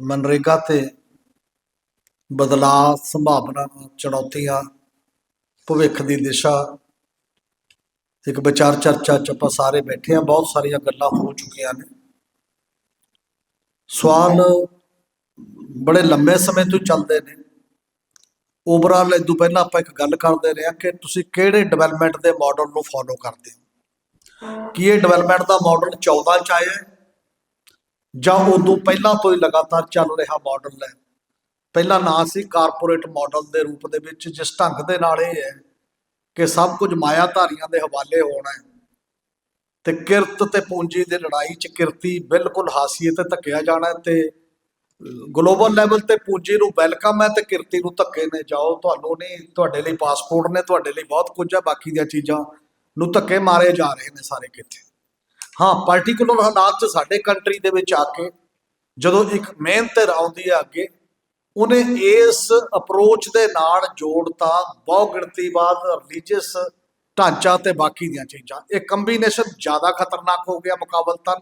ਮਨਰੇਗਾ ਤੇ ਬਦਲਾਅ ਸੰਭਾਵਨਾਵਾਂ ਚੁਣੌਤੀਆਂ, ਭਵਿੱਖ ਦੀ ਦਿਸ਼ਾ, ਇੱਕ ਵਿਚਾਰ ਚਰਚਾ ਚ ਆਪਾਂ ਸਾਰੇ ਬੈਠੇ ਆ ਬਹੁਤ ਸਾਰੀਆਂ ਗੱਲਾਂ ਹੋ ਚੁੱਕੀਆਂ ਨੇ। ਸਵਾਲ ਬੜੇ ਲੰਮੇ ਸਮੇਂ ਤੋਂ ਚੱਲਦੇ ਨੇ। ਓਵਰਆਲ ਇਦੋਂ ਪਹਿਲਾਂ ਆਪਾਂ ਇੱਕ ਗੱਲ ਕਰਦੇ ਰਹੇ ਹਾਂ ਕਿ ਤੁਸੀਂ ਕਿਹੜੇ ਡਿਵੈਲਪਮੈਂਟ ਦੇ ਮਾਡਲ ਨੂੰ ਫੋਲੋ ਕਰਦੇ ਹੋ? ਕੀ ਇਹ ਡਿਵੈਲਪਮੈਂਟ ਦਾ ਮਾਡਲ 14 ਚ ਆਇਆ ਹੈ? ਜਾਂ ਉਦੋਂ ਪਹਿਲਾਂ ਤੋਂ ਹੀ ਲਗਾਤਾਰ ਚੱਲ ਰਿਹਾ ਮਾਡਲ ਹੈ। ਪਹਿਲਾ ਨਾਂ ਸੀ ਕਾਰਪੋਰੇਟ ਮਾਡਲ ਦੇ ਰੂਪ ਦੇ ਵਿੱਚ, ਜਿਸ ਢੰਗ ਦੇ ਨਾਲ ਇਹ ਹੈ ਕਿ ਸਭ ਕੁਝ ਮਾਇਆਧਾਰੀਆਂ ਦੇ ਹਵਾਲੇ ਹੋਣਾ ਹੈ ਤੇ ਕਿਰਤ ਤੇ ਪੂੰਜੀ ਦੀ ਲੜਾਈ 'ਚ ਕਿਰਤੀ ਬਿਲਕੁਲ ਹਾਸੀਏ ਤੇ ਧੱਕਿਆ ਜਾਣਾ ਹੈ ਤੇ ਗਲੋਬਲ ਲੈਵਲ ਤੇ ਪੂੰਜੀ ਨੂੰ ਵੈਲਕਮ ਹੈ ਤੇ ਕਿਰਤੀ ਨੂੰ ਧੱਕੇ ਨੇ ਜਾਓ। ਤੁਹਾਨੂੰ ਨਹੀਂ, ਤੁਹਾਡੇ ਲਈ ਪਾਸਪੋਰਟ ਨੇ, ਤੁਹਾਡੇ ਲਈ ਬਹੁਤ ਕੁਝ ਹੈ, ਬਾਕੀ ਦੀਆਂ ਚੀਜ਼ਾਂ ਨੂੰ ਧੱਕੇ ਮਾਰੇ ਜਾ ਰਹੇ ਨੇ ਸਾਰੇ ਕਿਤੇ ਹਾਂ ਪਾਰਟਿਕੂਲਰ ਹਾਲਾਤ 'ਚ ਸਾਡੇ ਕੰਟਰੀ ਦੇ ਵਿੱਚ ਆ ਕੇ ਜਦੋਂ ਇੱਕ ਮਿਹਨਤ ਆਉਂਦੀ ਹੈ ਅੱਗੇ, ਉਹਨੇ ਇਸ ਅਪਰੋਚ ਦੇ ਨਾਲ ਜੋੜਤਾ ਬਹੁਗਿਣਤੀਵਾਦ ਰਿਲੀਜੀਅਸ ਢਾਂਚਾ ਤੇ ਬਾਕੀ ਦੀਆਂ ਚੀਜ਼ਾਂ। ਇਹ ਕੰਬੀਨੇਸ਼ਨ ਜ਼ਿਆਦਾ ਖਤਰਨਾਕ ਹੋ ਗਿਆ ਮੁਕਾਬਲਤਨ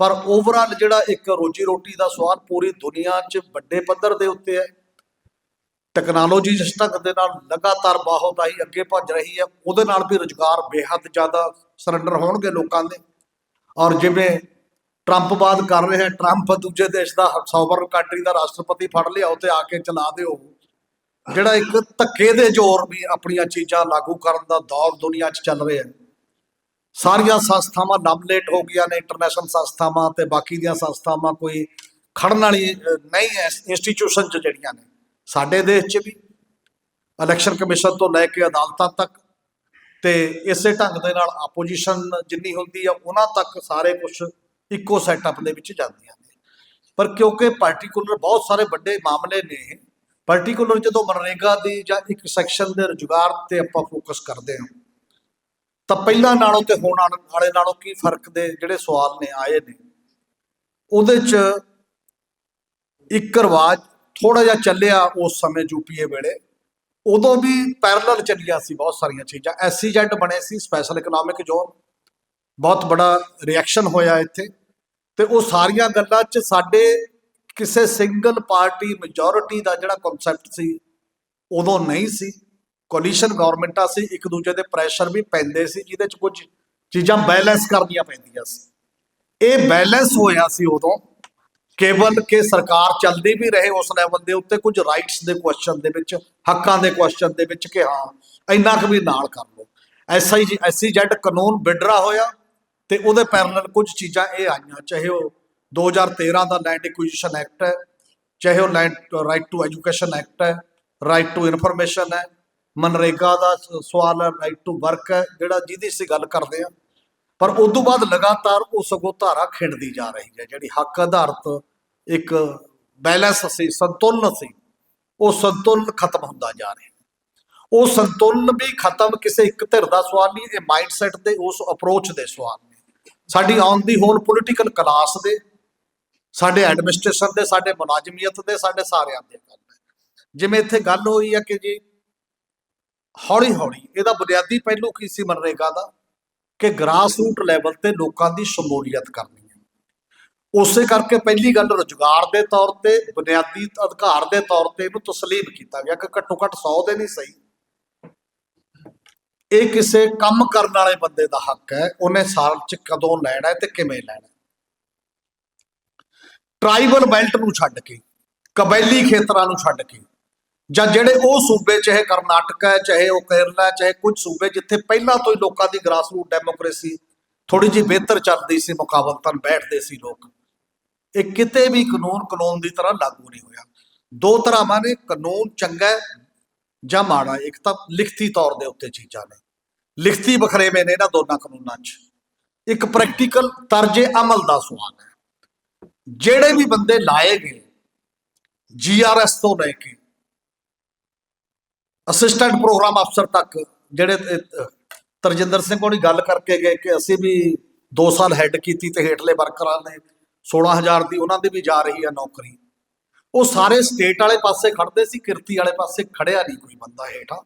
ਪਰ ਓਵਰਆਲ ਜਿਹੜਾ ਇੱਕ ਰੋਜੀ ਰੋਟੀ ਦਾ ਸਵਾਲ ਪੂਰੀ ਦੁਨੀਆ 'ਚ ਵੱਡੇ ਪੱਧਰ ਦੇ ਉੱਤੇ ਹੈ। ਟੈਕਨੋਲੋਜੀ ਜਿਸ ਢੰਗ ਦੇ ਨਾਲ ਲਗਾਤਾਰ ਬਾਹੋਦਾਈ ਅੱਗੇ ਭੱਜ ਰਹੀ ਹੈ, ਉਹਦੇ ਨਾਲ ਵੀ ਰੁਜ਼ਗਾਰ ਬੇਹੱਦ ਜ਼ਿਆਦਾ ਸਰੈਂਡਰ ਹੋਣਗੇ ਲੋਕਾਂ ਦੇ। ਔਰ ਜਿਵੇਂ ਟਰੰਪ ਬਾਦ ਕਰ ਰਿਹਾ ਹੈ ਟਰੰਪ ਦੂਜੇ ਦੇਸ਼ ਦਾ ਸੌਵਰਨ ਕੰਟਰੀ ਦਾ ਰਾਸ਼ਟਰਪਤੀ ਫੜ ਲਿਆ ਤੇ ਆ ਕੇ ਚਲਾ ਦਿਓ। ਜਿਹੜਾ ਇੱਕ ਧੱਕੇ ਦੇ ਜ਼ੋਰ ਵੀ ਆਪਣੀਆਂ ਚੀਜ਼ਾਂ ਲਾਗੂ ਕਰਨ ਦਾ ਦੌਰ ਦੁਨੀਆ 'ਚ ਚੱਲ ਰਿਹਾ ਹੈ। ਸਾਰੀਆਂ ਸੰਸਥਾਵਾਂ ਲੇਟ ਹੋ ਗਈਆਂ ਨੇ ਇੰਟਰਨੈਸ਼ਨਲ ਸੰਸਥਾਵਾਂ ਤੇ ਬਾਕੀ ਦੀਆਂ ਸੰਸਥਾਵਾਂ ਕੋਈ ਖੜਨ ਵਾਲੀ ਨਹੀਂ ਹੈ ਇੰਸਟੀਟਿਊਸ਼ਨ 'ਚ ਜਿਹੜੀਆਂ ਨੇ। ਸਾਡੇ ਦੇਸ਼ 'ਚ ਵੀ। ਇਲੈਕਸ਼ਨ ਕਮਿਸ਼ਨ ਤੋਂ ਲੈ ਕੇ ਅਦਾਲਤਾਂ ਤੱਕ ਤੇ ਇਸੇ ਢੰਗ ਦੇ ਨਾਲ ਆਪੋਜੀਸ਼ਨ ਜਿੰਨੀ ਹੁੰਦੀ ਆ, ਉਹਨਾਂ ਤੱਕ ਸਾਰੇ ਕੁਝ ਇੱਕੋ ਸੈਟਅਪ ਦੇ ਵਿੱਚ ਜਾਂਦੀਆਂ ਨੇ। ਪਰ ਕਿਉਂਕਿ ਪਾਰਟਿਕੂਲਰ ਬਹੁਤ ਸਾਰੇ ਵੱਡੇ ਮਾਮਲੇ ਨੇ ਪਾਰਟਿਕੂਲਰ ਜਦੋਂ ਮਨਰੇਗਾ ਦੀ ਜਾਂ ਇੱਕ ਸੈਕਸ਼ਨ ਦੇ ਰੁਜ਼ਗਾਰ ਤੇ ਆਪਾਂ ਫੋਕਸ ਕਰਦੇ ਹਾਂ, ਤਾਂ ਪਹਿਲਾਂ ਨਾਲੋਂ ਤੇ ਹੁਣ ਆਉਣ ਵਾਲੇ ਨਾਲੋਂ ਕੀ ਫ਼ਰਕ ਦੇ ਜਿਹੜੇ ਸਵਾਲ ਨੇ, ਆਏ ਨੇ। ਉਹਦੇ 'ਚ ਇੱਕ ਰਿਵਾਜ ਥੋੜਾ ਜਿਹਾ ਚੱਲਿਆ ਉਸ ਸਮੇਂ ਯੂਪੀਏ ਵੇਲੇ। ਉਦੋਂ ਵੀ ਪੈਰਲਲ ਚੱਲੀਆਂ ਸੀ ਬਹੁਤ ਸਾਰੀਆਂ ਚੀਜ਼ਾਂ। ਐਸਸੀਜ਼ੈਡ ਬਣੇ ਸੀ ਸਪੈਸ਼ਲ ਇਕਨੋਮਿਕ ਜ਼ੋਨ ਬਹੁਤ ਬੜਾ ਰਿਐਕਸ਼ਨ ਹੋਇਆ ਇੱਥੇ। ਤੇ ਉਹ ਸਾਰੀਆਂ ਗੱਲਾਂ 'ਚ ਸਾਡੇ ਕਿਸੇ ਸਿੰਗਲ ਪਾਰਟੀ ਮੈਜੋਰਿਟੀ ਦਾ ਜਿਹੜਾ ਕਨਸੈਪਟ ਸੀ, ਉਦੋਂ ਨਹੀਂ ਸੀ। ਕੋਲੀਸ਼ਨ ਗਵਰਨਮੈਂਟਾਂ ਸੀ, ਇੱਕ ਦੂਜੇ ਦੇ ਪ੍ਰੈਸ਼ਰ ਵੀ ਪੈਂਦੇ ਸੀ, ਜਿਹਦੇ 'ਚ ਕੁਝ ਚੀਜ਼ਾਂ ਬੈਲੈਂਸ ਕਰਨੀਆਂ ਪੈਂਦੀਆਂ ਸੀ। ਇਹ ਬੈਲੈਂਸ ਹੋਇਆ ਸੀ ਉਦੋਂ। ਕੇਵਲ ਕਿ ਸਰਕਾਰ ਚੱਲਦੀ ਵੀ ਰਹੇ ਉਸ ਲੈਵਲ ਦੇ ਉੱਤੇ ਕੁਝ ਰਾਈਟਸ ਦੇ ਕੁਐਸਚਨ ਦੇ ਵਿੱਚ, ਹੱਕਾਂ ਦੇ ਕੁਐਸਚਨ ਦੇ ਵਿੱਚ ਕਿ ਹਾਂ, ਇੰਨਾ ਕੁ ਵੀ ਨਾਲ ਕਰ ਲਓ। ਐਸਆਈ ਐਸਸੀਜੈਡ ਕਾਨੂੰਨ ਬਿਡਰਾ ਹੋਇਆ ਤੇ ਉਹਦੇ ਪੈਰਲਲ ਕੁਝ ਚੀਜ਼ਾਂ ਇਹ ਆਈਆਂ, ਚਾਹੇ ਉਹ 2013 ਦਾ ਲੈਂਡ ਐਕੁਜੀਸ਼ਨ ਐਕਟ ਹੈ, ਚਾਹੇ ਉਹ land right to education act ਹੈ ਰਾਈਟ ਟੂ ਇਨਫੋਰਮੇਸ਼ਨ ਹੈ, ਮਨਰੇਗਾ ਦਾ ਸਵਾਲ ਹੈ ਰਾਈਟ ਟੂ ਵਰਕ ਹੈ, ਜਿਹੜਾ ਜਿਹਦੀ ਅਸੀਂ ਗੱਲ ਕਰਦੇ ਆ ਪਰ ਉਸ ਤੋਂ ਬਾਅਦ ਲਗਾਤਾਰ ਉਹ ਸਗੋਂ ਧਾਰਾ ਖਿੰਡਦੀ ਜਾ ਰਹੀ ਹੈ। ਜਿਹੜੀ ਹੱਕ ਆਧਾਰਿਤ ਇੱਕ ਬੈਲੈਂਸ ਸੀ, ਸੰਤੁਲਨ ਸੀ, ਉਹ ਸੰਤੁਲਨ ਖਤਮ ਹੁੰਦਾ ਜਾ ਰਿਹਾ ਉਹ ਸੰਤੁਲਨ ਵੀ ਖਤਮ ਕਿਸੇ ਇੱਕ ਧਿਰ ਦਾ ਸਵਾਲ ਨਹੀਂ, ਇਹ ਮਾਈਂਡਸੈਟ ਦੇ ਉਸ ਅਪਰੋਚ ਦੇ ਸਵਾਲ ਨੇ। ਸਾਡੀ on the whole political class ਦੇ, ਸਾਡੇ ਐਡਮਿਨਿਸਟ੍ਰੇਸ਼ਨ ਦੇ, ਸਾਡੇ ਮੁਲਾਜ਼ਮੀਅਤ ਦੇ, ਸਾਡੇ ਸਾਰਿਆਂ ਦੇ ਗੱਲ ਹੈ। ਜਿਵੇਂ ਇੱਥੇ ਗੱਲ ਹੋਈ ਹੈ ਕਿ ਜੀ ਹੌਲੀ ਹੌਲੀ ਇਹਦਾ ਬੁਨਿਆਦੀ ਪਹਿਲੂ ਕੀ ਸੀ ਮਨਰੇਗਾ ਦਾ? ਕਿ ਗ੍ਰਾਸ ਰੂਟ ਲੈਵਲ ਤੇ ਲੋਕਾਂ ਦੀ ਸ਼ਮੂਲੀਅਤ ਕਰਨੀ ਹੈ। ਉਸੇ ਕਰਕੇ ਪਹਿਲੀ ਗੱਲ ਰੁਜ਼ਗਾਰ ਦੇ ਤੌਰ ਤੇ, ਬੁਨਿਆਦੀ ਅਧਿਕਾਰ ਦੇ ਤੌਰ ਤੇ ਇਹਨੂੰ ਤਸਲੀਮ ਕੀਤਾ ਗਿਆ ਕਿ ਘੱਟੋ ਘੱਟ 100 ਦੇ ਨਹੀਂ ਸਹੀ। ਇਹ ਕਿਸੇ ਕੰਮ ਕਰਨ ਵਾਲੇ ਬੰਦੇ ਦਾ ਹੱਕ ਹੈ, ਉਹਨੇ ਸਾਲ ਚ ਕਦੋਂ ਲੈਣਾ ਹੈ ਤੇ ਕਿਵੇਂ ਲੈਣਾ। ਹੈ ਟ੍ਰਾਈਬਲ ਬੈਲਟ ਨੂੰ ਛੱਡ ਕੇ, ਕਬੈਲੀ ਖੇਤਰਾਂ ਨੂੰ ਛੱਡ ਕੇ ਜਾਂ ਜਿਹੜੇ ਉਹ ਸੂਬੇ ਚਾਹੇ ਕਰਨਾਟਕ ਹੈ ਚਾਹੇ ਉਹ ਕੇਰਲਾ ਹੈ, ਚਾਹੇ ਕੁਝ ਸੂਬੇ ਜਿੱਥੇ ਪਹਿਲਾਂ ਤੋਂ ਹੀ ਲੋਕਾਂ ਦੀ ਗ੍ਰਾਸ ਰੂਟ ਡੈਮੋਕ੍ਰੇਸੀ ਥੋੜੀ ਜਿਹੀ ਬਿਹਤਰ ਚੱਲਦੀ ਸੀ ਮੁਕਾਬਲਤਨ ਬੈਠਦੇ ਸੀ ਲੋਕ ਇਹ ਕਿਤੇ ਵੀ ਕਾਨੂੰਨ ਕਾਨੂੰਨ ਦੀ ਤਰ੍ਹਾਂ ਲਾਗੂ ਨਹੀਂ ਹੋਇਆ। ਦੋ ਧਰਾਵਾਂ ਨੇ ਕਾਨੂੰਨ ਚੰਗਾ ਜਾਂ ਮਾੜਾ ਇੱਕ ਤਾਂ ਲਿਖਤੀ ਤੌਰ ਦੇ ਉੱਤੇ ਚੀਜ਼ਾਂ ਨੇ। ਲਿਖਤੀ ਬਖਰੇਵੇਂ ਨੇ ਇਹਨਾਂ ਦੋਨਾਂ ਕਾਨੂੰਨਾਂ 'ਚ। ਇੱਕ ਪ੍ਰੈਕਟੀਕਲ ਤਰਜੇ ਅਮਲ ਦਾ ਸਵਾਲ ਹੈ। ਜਿਹੜੇ ਵੀ ਬੰਦੇ ਲਾਏ ਗਏ ਜੀਆਰਐਸ ਤੋਂ ਲੈ ਕੇ ਅਸਿਸਟੈਂਟ ਪ੍ਰੋਗਰਾਮ ਅਫਸਰ ਤੱਕ ਜਿਹੜੇ ਤਰਜਿੰਦਰ ਸਿੰਘ ਕੋਲ ਗੱਲ ਕਰਕੇ ਗਏ ਕਿ ਅਸੀਂ ਵੀ 2 ਸਾਲ ਹੈੱਡ ਕੀਤੀ ਤੇ ਹੇਠਲੇ ਵਰਕਰਾਂ ਨੇ 16000 ਦੀ ਉਹਨਾਂ ਦੀ ਵੀ ਜਾ ਰਹੀ ਹੈ ਨੌਕਰੀ। ਉਹ ਸਾਰੇ ਸਟੇਟ ਵਾਲੇ ਪਾਸੇ ਖੜਦੇ ਸੀ, ਕਿਰਤੀ ਵਾਲੇ ਪਾਸੇ ਖੜਿਆ ਨਹੀਂ ਕੋਈ ਬੰਦਾ ਹੇਠਾਂ।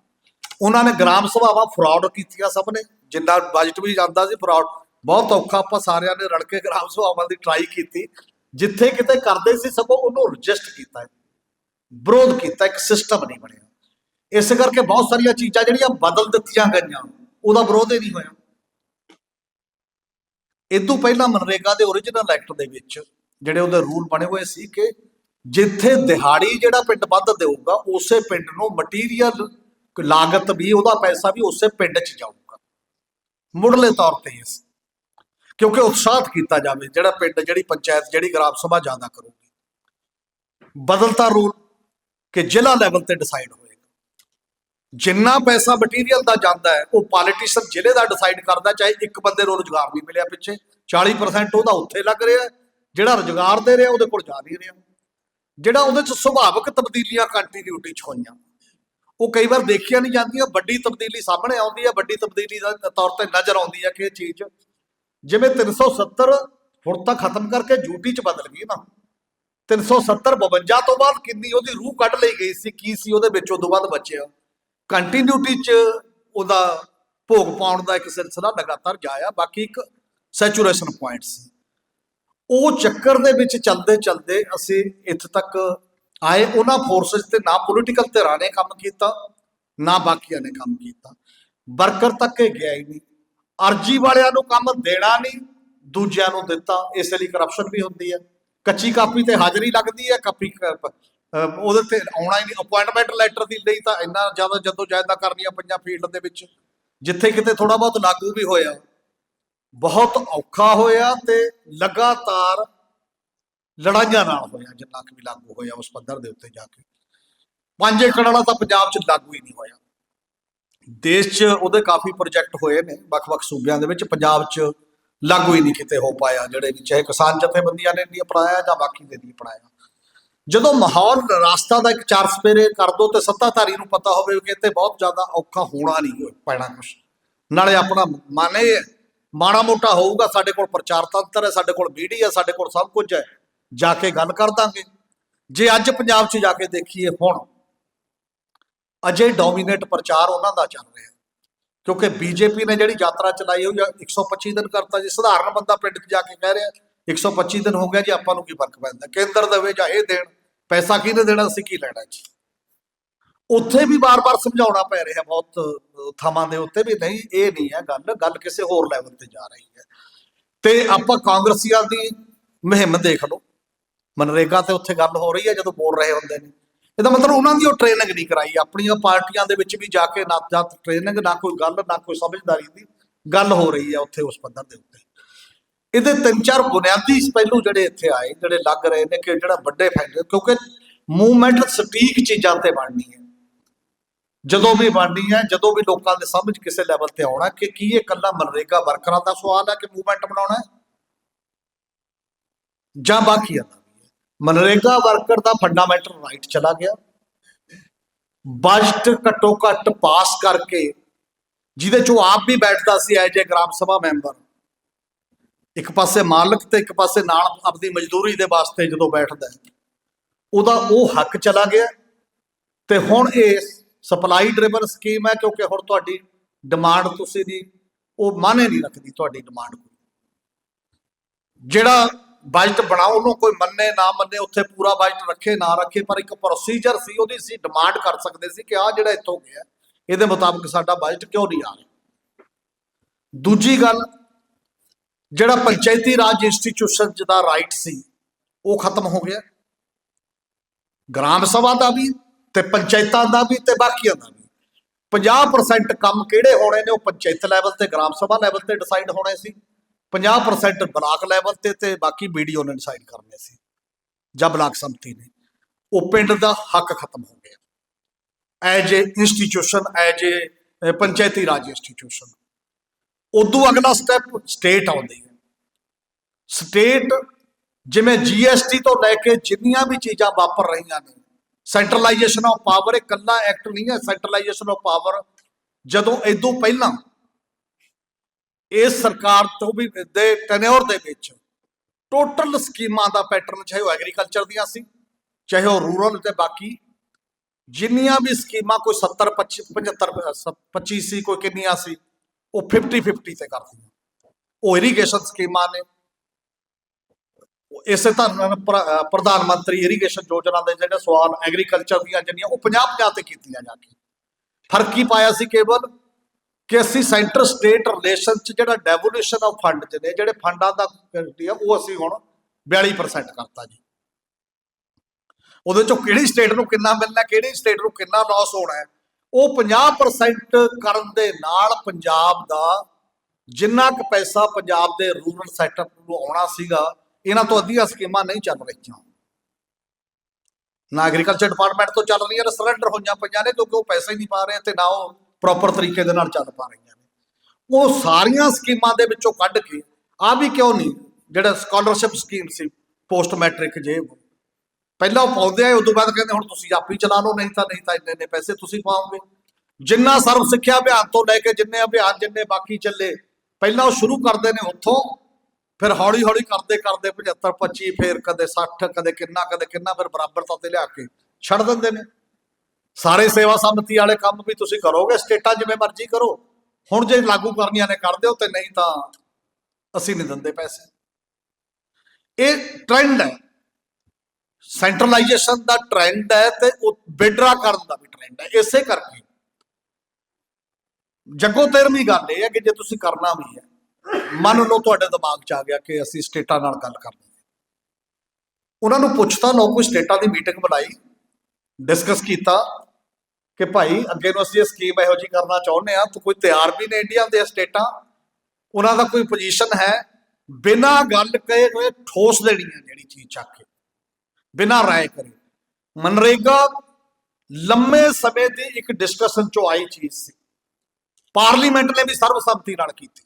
ਉਹਨਾਂ ਨੇ ਗ੍ਰਾਮ ਸਭਾਵਾਂ ਫਰਾਡ ਕੀਤੀਆਂ ਸਭ ਨੇ। ਜਿੰਨਾ ਬਜਟ ਵੀ ਜਾਂਦਾ ਸੀ ਫਰਾਡ ਬਹੁਤ ਔਖਾ ਆਪਾਂ ਸਾਰਿਆਂ ਨੇ ਰਲ ਕੇ ਗ੍ਰਾਮ ਸਭਾਵਾਂ ਦੀ ਟਰਾਈ ਕੀਤੀ। ਜਿੱਥੇ ਕਿਤੇ ਕਰਦੇ ਸੀ ਸਗੋਂ ਉਹਨੂੰ ਰਜਿਸਟ ਕੀਤਾ, ਵਿਰੋਧ ਕੀਤਾ, ਇੱਕ ਸਿਸਟਮ ਨਹੀਂ ਬਣਿਆ। ਇਸ ਕਰਕੇ ਬਹੁਤ ਸਾਰੀਆਂ ਚੀਜ਼ਾਂ ਜਿਹੜੀਆਂ ਬਦਲ ਦਿੱਤੀਆਂ ਗਈਆਂ, ਉਹਦਾ ਵਿਰੋਧ ਹੀ ਨਹੀਂ ਹੋਇਆ। ਇਦੋਂ ਪਹਿਲਾਂ ਮਨਰੇਗਾ ਦੇ ਓਰੀਜਨਲ ਐਕਟ ਦੇ ਵਿੱਚ ਜਿਹੜੇ ਉਹਦੇ ਰੂਲ ਬਣੇ ਹੋਏ ਸੀ ਕਿ ਜਿੱਥੇ ਦਿਹਾੜੀ ਜਿਹੜਾ ਪਿੰਡ ਵੱਧ ਦੇਊਗਾ, ਉਸੇ ਪਿੰਡ ਨੂੰ ਮਟੀਰੀਅਲ ਲਾਗਤ ਵੀ, ਉਹਦਾ ਪੈਸਾ ਵੀ ਉਸੇ ਪਿੰਡ 'ਚ ਜਾਊਗਾ। ਮੁੱਢਲੇ ਤੌਰ ਤੇ ਇਸ, ਕਿਉਂਕਿ ਉਤਸ਼ਾਹਤ ਕੀਤਾ ਜਾਵੇ ਜਿਹੜਾ ਪਿੰਡ, ਜਿਹੜੀ ਪੰਚਾਇਤ, ਜਿਹੜੀ ਗ੍ਰਾਮ ਸਭਾ ਜ਼ਿਆਦਾ ਕਰੂਗੀ। ਬਦਲਤਾ ਰੂਲ ਕਿ ਜ਼ਿਲ੍ਹਾ ਲੈਵਲ ਤੇ ਡਿਸਾਈਡ ਹੋਏਗਾ ਜਿੰਨਾ ਪੈਸਾ ਮਟੀਰੀਅਲ ਦਾ ਜਾਂਦਾ ਹੈ, ਉਹ ਪੋਲੀਟੀਸ਼ੀਅਨ ਜ਼ਿਲ੍ਹੇ ਦਾ ਡਿਸਾਈਡ ਕਰਦਾ, ਚਾਹੇ ਇੱਕ ਬੰਦੇ ਨੂੰ ਰੋਜ਼ਗਾਰ ਨਹੀਂ ਮਿਲਿਆ ਪਿੱਛੇ। 40% ਉਹਦਾ ਉੱਥੇ ਲੱਗ ਰਿਹਾ ਜਿਹੜਾ ਰੋਜ਼ਗਾਰ ਦੇ ਰਿਹਾ, ਉਹਦੇ ਕੋਲ ਜਾ ਨਹੀਂ ਰਿਹਾ। ਜਿਹੜਾ ਉਹਦੇ ਚ ਸੁਭਾਵਿਕ ਤਬਦੀਲੀਆਂ ਕੰਟੀਨਿਊਟੀ ਚ ਹੋਈਆਂ। ਉਹ ਕਈ ਵਾਰ ਦੇਖੀਆਂ ਨਹੀਂ ਜਾਂਦੀਆਂ, ਵੱਡੀ ਤਬਦੀਲੀ ਸਾਹਮਣੇ ਆਉਂਦੀ ਹੈ, ਵੱਡੀ ਤਬਦੀਲੀ ਦਾ ਤੌਰ ਤੇ ਨਜ਼ਰ ਆਉਂਦੀ ਹੈ ਕਿ ਇਹ ਚੀਜ਼ ਜਿਵੇਂ 370 ਹੁਣ ਤਾਂ ਖਤਮ ਕਰਕੇ ਯੂਟੀ ਚ ਬਦਲ ਗਈ ਨਾ। 370 52 ਤੋਂ ਬਾਅਦ ਕਿੰਨੀ ਉਹਦੀ ਰੂਹ ਕੱਢ ਲਈ ਗਈ ਸੀ, ਕੀ ਸੀ ਉਹਦੇ ਵਿੱਚ ਉਦੋਂ ਬਾਅਦ ਬਚਿਆ। ਕੰਟੀਨਿਊਟੀ ਚ ਉਹਦਾ ਭੋਗ ਪਾਉਣ ਦਾ ਇੱਕ ਸਿਲਸਿਲਾ ਲਗਾਤਾਰ ਜਾਇਆ। ਬਾਕੀ ਇੱਕ ਸੈਚੂਰੇਸ਼ਨ ਪੁਆਇੰਟ ਸੀ। ਉਹ ਚੱਕਰ ਦੇ ਵਿੱਚ ਚੱਲਦੇ ਚੱਲਦੇ ਅਸੀਂ ਇੱਥੇ ਤੱਕ ਆਏ। ਉਹਨਾਂ ਫੋਰਸਸ ਤੇ ਨਾ ਪੋਲੀਟੀਕਲ ਧਿਰਾਂ ਨੇ ਕੰਮ ਕੀਤਾ, ਨਾ ਬਾਕੀਆਂ ਨੇ ਕੰਮ ਕੀਤਾ। ਵਰਕਰ ਤੱਕ ਇਹ ਗਿਆ ਹੀ ਨਹੀਂ। ਅਰਜੀ ਵਾਲਿਆਂ ਨੂੰ ਕੰਮ ਦੇਣਾ ਨਹੀਂ, ਦੂਜਿਆਂ ਨੂੰ ਦਿੱਤਾ। ਇਸ ਲਈ ਕਰਪਸ਼ਨ ਵੀ ਹੁੰਦੀ ਹੈ। ਕੱਚੀ ਕਾਪੀ ਤੇ ਹਾਜ਼ਰੀ ਲੱਗਦੀ ਹੈ, ਕਾਪੀ ਉਹਦੇ ਤੇ ਆਉਣਾ ਹੀ ਨਹੀਂ। ਅਪਾਇੰਟਮੈਂਟ ਲੈਟਰ ਦੀ ਲਈ ਤਾਂ ਇੰਨਾ ਜ਼ਿਆਦਾ ਜਦੋਂ ਜਾਇਦਾ ਕਰਨੀਆਂ ਪਈਆਂ ਫੀਲਡ ਦੇ ਵਿੱਚ, ਜਿੱਥੇ ਕਿਤੇ ਥੋੜਾ ਬਹੁਤ ਲਾਗੂ ਵੀ ਹੋਇਆ। ਬਹੁਤ ਔਖਾ ਹੋਇਆ ਤੇ ਲਗਾਤਾਰ ਲੜਾਈਆਂ ਨਾਲ ਹੋਇਆ, ਜਿੰਨਾ ਕੁ ਵੀ ਲਾਗੂ ਹੋਇਆ ਉਸ ਪੱਧਰ ਦੇ ਉੱਤੇ ਜਾ ਕੇ। ਪੰਜ ਏਕੜ ਵਾਲਾ ਤਾਂ ਪੰਜਾਬ 'ਚ ਲਾਗੂ ਹੀ ਨਹੀਂ ਹੋਇਆ। ਦੇਸ਼ 'ਚ ਉਹਦੇ ਕਾਫੀ ਪ੍ਰੋਜੈਕਟ ਹੋਏ ਨੇ, ਵੱਖ-ਵੱਖ ਸੂਬਿਆਂ ਦੇ ਵਿੱਚ ਪੰਜਾਬ 'ਚ ਲਾਗੂ ਹੀ ਨਹੀਂ ਕਿਤੇ ਹੋ ਪਾਇਆ, ਜਿਹੜੇ ਚਾਹੇ ਕਿਸਾਨ ਜਥੇਬੰਦੀਆਂ ਨੇ ਨਹੀਂ ਅਪਣਾਇਆ ਜਾਂ ਬਾਕੀ ਨੇ ਨਹੀਂ ਅਪਣਾਇਆ। ਜਦੋਂ ਮਾਹੌਲ ਰਾਸਤਾ ਦਾ ਇੱਕ ਚਾਰ ਸਪੇਰੇ ਕਰ ਦੋ ਤੇ ਸੱਤਾਧਾਰੀ ਨੂੰ ਪਤਾ ਹੋਵੇ ਕਿ ਇੱਥੇ ਬਹੁਤ ਜ਼ਿਆਦਾ ਔਖਾ ਹੋਣਾ ਨਹੀਂ ਪੈਣਾ ਕੁਛ। ਨਾਲੇ ਆਪਣਾ ਮਨ ਇਹ ਹੈ, ਮਾੜਾ ਮੋਟਾ ਹੋਊਗਾ ਸਾਡੇ ਕੋਲ ਪ੍ਰਚਾਰ ਤੰਤਰ ਹੈ ਸਾਡੇ ਕੋਲ ਮੀਡੀਆ ਸਾਡੇ ਕੋਲ ਸਭ ਕੁਝ ਹੈ ਜਾ ਕੇ ਗੱਲ ਕਰ ਦਾਂਗੇ। ਜੇ ਅੱਜ ਪੰਜਾਬ 'ਚ ਜਾ ਕੇ ਦੇਖੀਏ ਹੁਣ ਅਜੇ ਡੋਮੀਨੇਟ ਪ੍ਰਚਾਰ ਉਹਨਾਂ ਦਾ ਚੱਲ ਰਿਹਾ। ਹੈ। ਕਿਉਂਕਿ ਬੀਜੇਪੀ ਨੇ ਜਿਹੜੀ ਯਾਤਰਾ ਚਲਾਈ ਹੋਈ ਆ 125 ਦਿਨ ਕਰਤਾ ਜੀ ਸਧਾਰਨ ਬੰਦਾ ਪਿੰਡ 'ਚ ਜਾ ਕੇ ਕਹਿ ਰਿਹਾ 125 ਦਿਨ ਹੋ ਗਿਆ ਜੀ ਆਪਾਂ ਨੂੰ ਕੀ ਫ਼ਰਕ ਪੈਂਦਾ? ਕੇਂਦਰ ਦੇਵੇ ਜਾਂ ਇਹ ਦੇਣ ਪੈਸਾ ਕਿਹਨੇ ਦੇਣਾ, ਅਸੀਂ ਕੀ ਲੈਣਾ ਜੀ? ਉੱਥੇ ਵੀ ਬਾਰ-ਬਾਰ ਸਮਝਾਉਣਾ ਪੈ ਰਿਹਾ ਬਹੁਤ ਥਾਵਾਂ ਦੇ ਉੱਤੇ ਵੀ ਨਹੀਂ, ਇਹ ਨਹੀਂ ਹੈ ਗੱਲ ਗੱਲ ਕਿਸੇ ਹੋਰ ਲੈਵਲ ਤੇ ਜਾ ਰਹੀ ਹੈ। ਤੇ ਆਪਾਂ ਕਾਂਗਰਸੀਆਂ ਦੀ ਮੁਹਿੰਮ ਦੇਖ ਲਓ। ਮਨਰੇਗਾ ਤੇ ਉੱਥੇ ਗੱਲ ਹੋ ਰਹੀ ਹੈ, ਜਦੋਂ ਬੋਲ ਰਹੇ ਹੁੰਦੇ ਨੇ। ਇਹਦਾ ਮਤਲਬ ਉਹਨਾਂ ਦੀ ਉਹ ਟ੍ਰੇਨਿੰਗ ਨਹੀਂ ਕਰਾਈ, ਆਪਣੀਆਂ ਪਾਰਟੀਆਂ ਦੇ ਵਿੱਚ ਵੀ ਜਾ ਕੇ ਨਾ, ਜਾਂ ਟ੍ਰੇਨਿੰਗ ਨਾ ਕੋਈ ਗੱਲ, ਨਾ ਕੋਈ ਸਮਝਦਾਰੀ ਦੀ ਗੱਲ ਹੋ ਰਹੀ ਹੈ ਉੱਥੇ ਉਸ ਪੱਧਰ ਦੇ ਉੱਤੇ। ਇਹਦੇ ਤਿੰਨ ਚਾਰ ਬੁਨਿਆਦੀ ਪਹਿਲੂ ਜਿਹੜੇ ਇੱਥੇ ਆਏ, ਜਿਹੜੇ ਲੱਗ ਰਹੇ ਨੇ ਕਿ ਜਿਹੜਾ ਵੱਡੇ ਫੈਕਟਰ ਕਿਉਂਕਿ ਮੂਵਮੈਂਟ ਸਟੀਕ ਚੀਜ਼ਾਂ ਤੇ ਬਣਨੀ ਹੈ। ਜਦੋਂ ਵੀ ਬਣਨੀ ਹੈ, ਜਦੋਂ ਵੀ ਲੋਕਾਂ ਦੇ ਸਮਝ ਕਿਸੇ ਲੈਵਲ ਤੇ ਆਉਣਾ ਕਿ ਕੀ ਇਹ ਕੱਲਾ ਮਨਰੇਗਾ ਵਰਕਰਾਂ ਦਾ ਸਵਾਲ ਹੈ ਕਿ ਮੂਵਮੈਂਟ ਬਣਾਉਣਾ ਹੈ? ਜਾਂ ਬਾਕੀ ਦਾ ਮਨਰੇਗਾ ਵਰਕਰ ਦਾ ਫੰਡਾਮੈਂਟਲ ਰਾਈਟ ਚਲਾ ਗਿਆ। ਬਜਟ ਘੱਟੋ ਘੱਟ ਪਾਸ ਕਰਕੇ, ਜਿਹਦੇ ਚੋਂ ਆਪ ਵੀ ਬੈਠਦਾ ਸੀ as a gram sabha member ਇੱਕ ਪਾਸੇ ਮਾਲਕ ਤੇ ਇੱਕ ਪਾਸੇ ਨਾਲ ਆਪਣੀ ਮਜ਼ਦੂਰੀ ਦੇ ਵਾਸਤੇ ਜਦੋਂ ਬੈਠਦਾ ਹੈ, ਉਹਦਾ ਉਹ ਹੱਕ ਚਲਾ ਗਿਆ। ਤੇ ਹੁਣ ਇਹ ਸਪਲਾਈ ਡਰਿਵਨ ਸਕੀਮ ਹੈ, ਕਿਉਂਕਿ ਹੁਣ ਤੁਹਾਡੀ ਡਿਮਾਂਡ ਤੁਸੀਂ ਦੀ, ਉਹ ਮਾਨੇ ਨਹੀਂ ਰੱਖਦੀ ਤੁਹਾਡੀ ਡਿਮਾਂਡ ਕੋਈ। ਜਿਹੜਾ ਬਜਟ ਬਣਾਓ, ਉਹਨੂੰ ਕੋਈ ਮੰਨੇ, ਨਾ ਮੰਨੇ, ਉੱਥੇ ਪੂਰਾ ਬਜਟ ਰੱਖੇ, ਨਾ ਰੱਖੇ, ਪਰ ਇੱਕ ਪ੍ਰੋਸੀਜਰ ਸੀ, ਉਹਦੀ ਸੀ ਡਿਮਾਂਡ ਕਰ ਸਕਦੇ ਸੀ ਕਿ ਆ ਜਿਹੜਾ ਇੱਥੋਂ ਗਿਆ, ਇਹਦੇ ਮੁਤਾਬਕ ਸਾਡਾ ਬਜਟ ਕਿਉਂ ਨਹੀਂ ਆ ਰਿਹਾ। ਦੂਜੀ ਗੱਲ ਜਿਹੜਾ ਪੰਚਾਇਤੀ ਰਾਜ ਇੰਸਟੀਚਿਊਸ਼ਨ ਦਾ ਰਾਈਟ ਸੀ, ਉਹ ਖਤਮ ਹੋ ਗਿਆ। ਗ੍ਰਾਮ ਸਭਾ ਦਾ ਵੀ, ਤੇ ਪੰਚਾਇਤਾਂ ਦਾ ਵੀ, ਤੇ ਬਾਕੀਆਂ ਦਾ ਵੀ। 50% ਕੰਮ ਕਿਹੜੇ ਹੋਣੇ ਨੇ, ਉਹ ਪੰਚਾਇਤ ਲੈਵਲ ਤੇ, ਗ੍ਰਾਮ ਸਭਾ ਲੈਵਲ ਤੇ ਡਿਸਾਈਡ ਹੋਣੇ ਸੀ। 50% ਬਲਾਕ ਲੈਵਲ ਤੇ ਤੇ ਬਾਕੀ ਵੀਡੀਓ ਨੇ ਡਿਸਾਈਡ ਕਰਨੇ ਸੀ। ਜਾਂ ਬਲਾਕ ਸੰਮਤੀ ਨੇ। ਉਹ ਪਿੰਡ ਦਾ ਹੱਕ ਖਤਮ ਹੋ ਗਿਆ। As a institution as a panchayati raj institution ਉਦੋਂ ਅਗਲਾ ਸਟੈਪ ਸਟੇਟ ਆਉਂਦੀ ਹੈ। ਸਟੇਟ ਜਿਵੇਂ ਜੀਐਸਟੀ ਤੋਂ ਲੈ ਕੇ ਜਿੰਨੀਆਂ ਵੀ ਚੀਜ਼ਾਂ ਵਾਪਰ ਰਹੀਆਂ ਨੇ ਸੈਂਟਰਲਾਈਜੇਸ਼ਨ ਆਫ ਪਾਵਰ ਇਹ ਕੱਲਾ ਐਕਟ ਨਹੀਂ ਹੈ ਸੈਂਟਰਲਾਈਜੇਸ਼ਨ ਆਫ ਪਾਵਰ ਜਦੋਂ ਇਦੋਂ ਪਹਿਲਾਂ ਇਸ ਸਰਕਾਰ ਤੋਂ ਵੀ ਦੇ ਟੈਨਿਓਰ ਦੇ ਵਿੱਚ ਟੋਟਲ ਸਕੀਮਾਂ ਦਾ ਪੈਟਰਨ ਚਾਹੇ ਉਹ ਐਗਰੀਕਲਚਰ ਦੀਆਂ ਸੀ, ਚਾਹੇ ਉਹ ਰੂਰਲ ਤੇ ਬਾਕੀ ਜਿੰਨੀਆਂ ਵੀ ਸਕੀਮਾਂ, ਕੋਈ 70 25 75 25 ਸੀ, ਕੋਈ ਕਿੰਨੀਆਂ ਸੀ ਉਹ 50 50 ਤੇ ਕਰਦੀਆਂ। ਉਹ ਇਰੀਗੇਸ਼ਨ ਸਕੀਮਾਂ ਨੇ। ਇਸੇ ਤਰ੍ਹਾਂ ਪ੍ਰਧਾਨ ਮੰਤਰੀ ਇਰੀਗੇਸ਼ਨ ਯੋਜਨਾ ਦੇ ਜਿਹੜੇ ਸਵਾਲ ਐਗਰੀਕਲਚਰ ਦੀਆਂ ਜਿਹੜੀਆਂ, ਉਹ 50 50 ਤੇ ਕੀਤੀਆਂ ਜਾ ਕੇ। ਫ਼ਰਕ ਕੀ ਪਾਇਆ ਸੀ ਕੇਵਲ? ਕਿ ਅਸੀਂ ਸੈਂਟਰ ਸਟੇਟ ਰਿਲੇਸ਼ਨ ਚ ਜਿਹੜਾ ਡੈਵੋਲੂਸ਼ਨ ਆਫ ਫੰਡ ਚ ਨੇ, ਜਿਹੜੇ ਫੰਡਾਂ ਦਾ ਉਹ ਅਸੀਂ ਹੁਣ 42% ਕਰਤਾ ਜੀ। ਉਹਦੇ ਚੋਂ ਕਿਹੜੀ ਸਟੇਟ ਨੂੰ ਕਿੰਨਾ ਮਿਲਣਾ, ਕਿਹੜੀ ਸਟੇਟ ਨੂੰ ਕਿੰਨਾ ਲਾਸ ਹੋਣਾ ਹੈ? ਉਹ 50% ਕਰਨ ਦੇ ਨਾਲ ਪੰਜਾਬ ਦਾ ਜਿੰਨਾ ਕੁ ਪੈਸਾ ਪੰਜਾਬ ਦੇ ਰੂਰਲ ਸੈਕਟਰ ਨੂੰ ਆਉਣਾ ਸੀਗਾ, ਇਹਨਾਂ ਤੋਂ ਅੱਧੀਆਂ ਸਕੀਮਾਂ ਨਹੀਂ ਚੱਲ ਰਹੀਆਂ। ਨਾ ਐਗਰੀਕਲਚਰ ਡਿਪਾਰਟਮੈਂਟ ਤੋਂ ਚੱਲ ਰਹੀਆਂ ਨੇ ਸਰੈਂਡਰ ਹੋਈਆਂ ਪਈਆਂ ਨੇ, ਕਿਉਂਕਿ ਉਹ ਪੈਸਾ ਹੀ ਨਹੀਂ ਪਾ ਰਹੇ ਤੇ ਨਾ ਉਹ ਪ੍ਰੋਪਰ ਤਰੀਕੇ ਦੇ ਨਾਲ ਚੱਲ ਪਾ ਰਹੀਆਂ ਨੇ। ਉਹ ਸਾਰੀਆਂ ਸਕੀਮਾਂ ਦੇ ਵਿੱਚੋਂ ਕੱਢ ਕੇ ਆ ਵੀ ਕਿਉਂ ਨਹੀਂ, ਜਿਹੜਾ ਸਕਾਲਰਸ਼ਿਪ ਸਕੀਮ ਸੀ ਪੋਸਟ ਮੈਟ੍ਰਿਕ ਜੇ ਪਹਿਲਾਂ ਉਹ ਪਾਉਂਦੇ ਆ ਉਦੋਂ ਬਾਅਦ ਕਹਿੰਦੇ ਹੁਣ ਤੁਸੀਂ ਆਪ ਹੀ ਚਲਾ ਲਓ, ਨਹੀਂ ਤਾਂ ਨਹੀਂ ਤਾਂ ਇੰਨੇ ਨੇ ਪੈਸੇ ਤੁਸੀਂ ਪਾਓਗੇ। ਜਿੰਨਾ ਸਰਵ ਸਿੱਖਿਆ ਅਭਿਆਨ ਤੋਂ ਲੈ ਕੇ ਜਿੰਨੇ ਅਭਿਆਨ ਜਿੰਨੇ ਬਾਕੀ ਚੱਲੇ, ਪਹਿਲਾਂ ਉਹ ਸ਼ੁਰੂ ਕਰਦੇ ਨੇ ਉੱਥੋਂ, ਫਿਰ ਹੌਲੀ ਹੌਲੀ ਕਰਦੇ ਕਰਦੇ 75 25 ਫਿਰ ਕਦੇ 60 ਕਦੇ ਕਿੰਨਾ ਕਦੇ ਕਿੰਨਾ, ਫਿਰ ਬਰਾਬਰਤਾ ਤੇ ਲਿਆ ਕੇ ਛੱਡ ਦਿੰਦੇ ਨੇ। ਸਾਰੇ ਸੇਵਾ ਸੰਮਤੀ ਵਾਲੇ ਕੰਮ ਵੀ ਤੁਸੀਂ ਕਰੋਗੇ, ਸਟੇਟਾਂ ਜਿਵੇਂ ਮਰਜ਼ੀ ਕਰੋ। ਹੁਣ ਜੇ ਲਾਗੂ ਕਰਨੀਆਂ ਨੇ ਕਰ ਦਿਓ ਤੇ ਨਹੀਂ ਤਾਂ ਅਸੀਂ ਨਹੀਂ ਦਿੰਦੇ ਪੈਸੇ। ਇਹ ਟ੍ਰੈਂਡ ਹੈ। ਸੈਂਟਰਲਾਈਜੇਸ਼ਨ ਦਾ ਟ੍ਰੈਂਡ ਹੈ ਤੇ ਉਹ ਵਿਡਰਾ ਕਰਨ ਦਾ ਵੀ ਟ੍ਰੈਂਡ ਹੈ, ਇਸੇ ਕਰਕੇ। ਜੱਗੋ ਤੇਰਵੀਂ ਗੱਲ ਇਹ ਹੈ ਕਿ ਜੇ ਤੁਸੀਂ ਕਰਨਾ ਵੀ ਹੈ, ਮੰਨ ਲਓ ਤੁਹਾਡੇ ਦਿਮਾਗ 'ਚ ਆ ਗਿਆ ਕਿ ਅਸੀਂ ਸਟੇਟਾਂ ਨਾਲ ਗੱਲ ਕਰਨੀ ਹੈ। ਉਹਨਾਂ ਨੂੰ ਪੁੱਛਤਾ, ਲਓ ਕੋਈ ਸਟੇਟਾਂ ਦੀ ਮੀਟਿੰਗ ਬੁਲਾਈ ਡਿਸਕਸ ਕੀਤਾ ਕਿ ਭਾਈ ਅੱਗੇ ਨੂੰ ਅਸੀਂ ਇਹ ਸਕੀਮ ਇਹੋ ਜੀ ਕਰਨਾ ਚਾਹੁੰਦੇ ਆ ਤੂੰ ਕੋਈ ਤਿਆਰ ਵੀ ਨੇ ਇੰਡੀਆ ਦੇ ਸਟੇਟਾਂ, ਉਹਨਾਂ ਦਾ ਕੋਈ ਪੋਜੀਸ਼ਨ ਹੈ, ਬਿਨਾਂ ਗੱਲ ਕਹੇ ਹੋਏ ਠੋਸ ਦੇਣੀ ਹੈ ਜਿਹੜੀ ਚੀਜ਼ ਚੱਕ ਕੇ। ਬਿਨਾਂ ਰਾਏ ਕਰੇ। ਮਨਰੇਗਾ ਲੰਮੇ ਸਮੇਂ ਦੀ ਇੱਕ ਡਿਸਕਸ਼ਨ ਚੋਂ ਆਈ ਚੀਜ਼ ਸੀ। ਪਾਰਲੀਮੈਂਟ ਨੇ ਵੀ ਸਰਬਸੰਮਤੀ ਨਾਲ ਕੀਤੀ।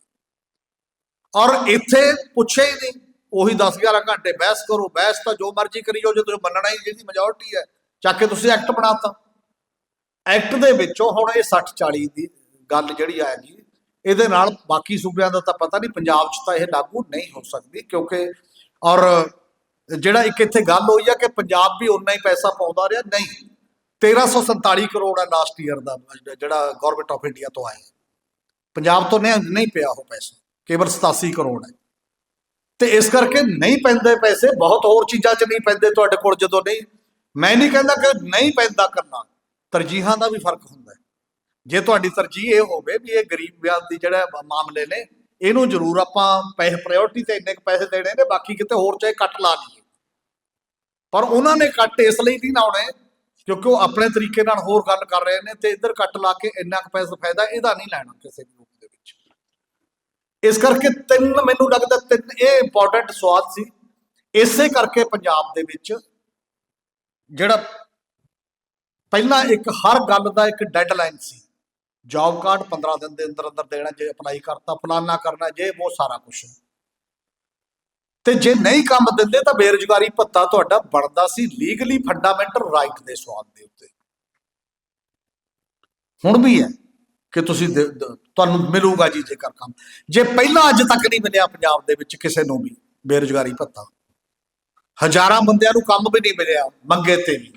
ਔਰ ਇੱਥੇ ਪੁੱਛੇ ਹੀ ਨਹੀਂ, ਉਹੀ 10 11 ਘੰਟੇ ਬਹਿਸ ਕਰੋ, ਬਹਿਸ ਤਾਂ ਜੋ ਮਰਜ਼ੀ ਕਰੀ ਜਾਓ, ਜੇ ਤੁਸੀਂ ਮੰਨਣਾ ਹੀ ਜਿਹਦੀ ਮੈਜੋਰਟੀ ਹੈ, ਚੱਕ ਕੇ ਤੁਸੀਂ ਐਕਟ ਬਣਾਤਾ। ਐਕਟ ਦੇ ਵਿੱਚੋਂ ਹੁਣ ਇਹ 60 40 ਦੀ ਗੱਲ ਜਿਹੜੀ ਆਏਗੀ ਇਹਦੇ ਨਾਲ ਬਾਕੀ ਸੂਬਿਆਂ ਦਾ ਤਾਂ ਪਤਾ ਨਹੀਂ, ਪੰਜਾਬ 'ਚ ਤਾਂ ਇਹ ਲਾਗੂ ਨਹੀਂ ਹੋ ਸਕਦੀ, ਕਿਉਂਕਿ ਔਰ ਜਿਹੜਾ ਇੱਕ ਇੱਥੇ ਗੱਲ ਹੋਈ ਆ ਕਿ ਪੰਜਾਬ ਵੀ ਉਨਾ ਹੀ ਪੈਸਾ ਪਾਉਂਦਾ ਰਿਹਾ, ਨਹੀਂ। 1347 ਕਰੋੜ ਹੈ ਲਾਸਟ ਈਅਰ ਦਾ, ਜਿਹੜਾ ਗਵਰਨਮੈਂਟ ਆਫ ਇੰਡੀਆ ਤੋਂ ਆਇਆ। ਪੰਜਾਬ ਤੋਂ ਨਹੀਂ ਨਹੀਂ ਪਿਆ ਉਹ ਪੈਸਾ, ਕੇਵਲ 87 ਕਰੋੜ ਹੈ। ਤੇ ਇਸ ਕਰਕੇ ਨਹੀਂ ਪੈਂਦੇ ਪੈਸੇ, ਬਹੁਤ ਹੋਰ ਚੀਜ਼ਾਂ 'ਚ ਨਹੀਂ ਪੈਂਦੇ ਤੁਹਾਡੇ ਕੋਲ ਜਦੋਂ ਨਹੀਂ। ਮੈਂ ਨਹੀਂ ਕਹਿੰਦਾ ਕਿ ਨਹੀਂ ਪੈਂਦਾ ਕਰਨਾ, ਤਰਜੀਹਾਂ ਦਾ ਵੀ ਫ਼ਰਕ ਹੁੰਦਾ ਜੇ ਤੁਹਾਡੀ ਤਰਜੀਹ ਇਹ ਹੋਵੇ ਵੀ ਇਹ ਗਰੀਬ ਵਿਆਹ ਦੀ ਜਿਹੜਾ ਮਾਮਲੇ ਨੇ ਇਹਨੂੰ ਜ਼ਰੂਰ ਆਪਾਂ ਪੈਸੇ ਪ੍ਰਾਇੋਰਟੀ ਤੇ ਇੰਨੇ ਕੁ ਪੈਸੇ ਦੇਣੇ ਨੇ, ਬਾਕੀ ਕਿਤੇ ਹੋਰ ਚਾਹੇ ਕੱਟ ਲਾ ਲਈਏ। ਪਰ ਉਹਨਾਂ ਨੇ ਕੱਟ ਇਸ ਲਈ ਨਹੀਂ ਲਾਉਣੇ, ਕਿਉਂਕਿ ਉਹ ਆਪਣੇ ਤਰੀਕੇ ਨਾਲ ਹੋਰ ਗੱਲ ਕਰ ਰਹੇ ਨੇ ਤੇ ਇੱਧਰ ਕੱਟ ਲਾ ਕੇ ਇੰਨਾ ਕੁ ਪੈਸਾ ਫਾਇਦਾ ਇਹਦਾ ਨਹੀਂ ਲੈਣਾ ਕਿਸੇ ਵੀ ਰੂਪ ਦੇ ਵਿੱਚ। ਇਸ ਕਰਕੇ ਤਿੰਨ, ਮੈਨੂੰ ਲੱਗਦਾ ਤਿੰਨ, ਇਹ ਇੰਪੋਰਟੈਂਟ ਸਵਾਲ ਸੀ। ਇਸੇ ਕਰਕੇ ਪੰਜਾਬ ਦੇ ਵਿੱਚ ਜਿਹੜਾ ਪਹਿਲਾਂ ਇੱਕ ਹਰ ਗੱਲ ਦਾ ਇੱਕ ਡੈਡਲਾਈਨ ਸੀ। ਜੌਬ ਕਾਰਡ 15 ਦਿਨ ਦੇ ਅੰਦਰ ਅੰਦਰ ਦੇਣਾ, ਜੇ ਅਪਲਾਈ ਕਰਤਾ, ਫਲਾਨਾ ਕਰਨਾ, ਜੇ ਉਹ ਸਾਰਾ ਕੁਝ ਤੇ ਜੇ ਨਹੀਂ ਕੰਮ ਦਿੰਦੇ ਤਾਂ ਬੇਰੁਜ਼ਗਾਰੀ ਭੱਤਾ ਤੁਹਾਡਾ ਬਣਦਾ ਸੀ ਲੀਗਲੀ ਫੰਡਾਮੈਂਟਲ ਰਾਈਟ ਦੇ ਸਵਾਲ ਦੇ ਉੱਤੇ। ਹੁਣ ਵੀ ਹੈ ਕਿ ਤੁਸੀਂ ਤੁਹਾਨੂੰ ਮਿਲੂਗਾ ਜੀ ਜੇਕਰ ਕੰਮ। ਜੇ ਪਹਿਲਾਂ ਅੱਜ ਤੱਕ ਨਹੀਂ ਮਿਲਿਆ ਪੰਜਾਬ ਦੇ ਵਿੱਚ ਕਿਸੇ ਨੂੰ ਵੀ ਬੇਰੁਜ਼ਗਾਰੀ ਭੱਤਾ। ਹਜ਼ਾਰਾਂ ਬੰਦਿਆਂ ਨੂੰ ਕੰਮ ਵੀ ਨਹੀਂ ਮਿਲਿਆ, ਮੰਗੇ ਤੇ ਵੀ।